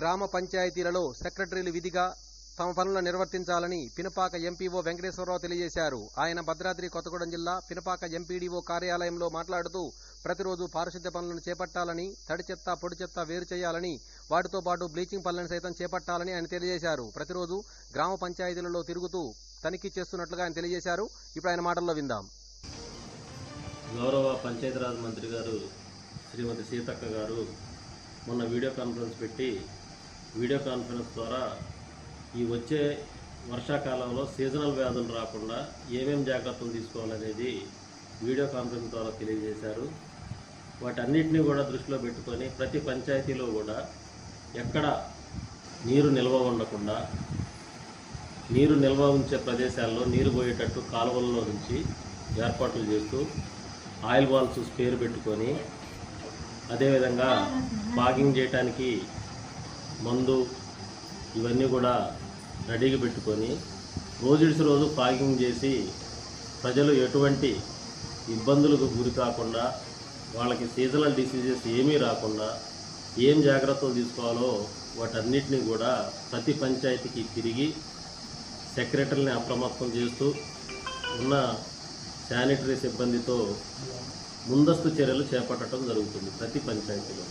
గ్రామ పంచాయతీలలో సెక్రటరీలు విధిగా తమ పనులను నిర్వర్తించాలని పినపాక ఎంపీఓ వెంకటేశ్వరరావు తెలియజేశారు. ఆయన భద్రాద్రి కొత్తగూడెం జిల్లా పినపాక ఎంపీడీఓ కార్యాలయంలో మాట్లాడుతూ ప్రతిరోజు పారిశుద్ధ్య పనులను చేపట్టాలని తడి చెత్త పొడి చెత్త వేరు చేయాలని వాటితో పాటు బ్లీచింగ్ పనులను సైతం చేపట్టాలని ఆయన తెలియజేశారు. ప్రతిరోజు గ్రామ పంచాయతీలలో తిరుగుతూ తనిఖీ చేస్తున్నట్లుగా ఆయన తెలియజేశారు. ఇప్పుడు ఆయన మాటల్లో విందాం. గౌరవ పంచాయతీరాజ్ మంత్రి గారు శ్రీమతి సీతక్క గారు మొన్న వీడియో కాన్ఫరెన్స్ పెట్టి వీడియో కాన్ఫరెన్స్ ద్వారా ఈ వచ్చే వర్షాకాలంలో సీజనల్ వ్యాధులు రాకుండా ఏమేమి జాగ్రత్తలు తీసుకోవాలనేది వీడియో కాన్ఫరెన్స్ ద్వారా తెలియజేశారు. వాటన్నిటిని కూడా దృష్టిలో పెట్టుకొని ప్రతి పంచాయతీలో కూడా ఎక్కడ నీరు నిల్వ ఉండకుండా నీరు నిల్వ ఉంచే ప్రదేశాల్లో నీరు పోయేటట్టు కాలువల్లో నుంచి ఏర్పాట్లు చేస్తూ ఆయిల్ బాల్స్ స్పేర్ పెట్టుకొని అదేవిధంగా బాగింగ్ చేయడానికి మందు ఇవన్నీ కూడా రెడీగా పెట్టుకొని రోజుడిసి రోజు పాగింగ్ చేసి ప్రజలు ఎటువంటి ఇబ్బందులకు గురి కాకుండా వాళ్ళకి సీజనల్ డిసీజెస్ ఏమీ రాకుండా ఏం జాగ్రత్తలు తీసుకోవాలో వాటన్నిటిని కూడా ప్రతి పంచాయతీకి తిరిగి సెక్రటరీని అప్రమత్తం చేస్తూ ఉన్న శానిటరీ సిబ్బందితో ముందస్తు చర్యలు చేపట్టడం జరుగుతుంది ప్రతి పంచాయతీలో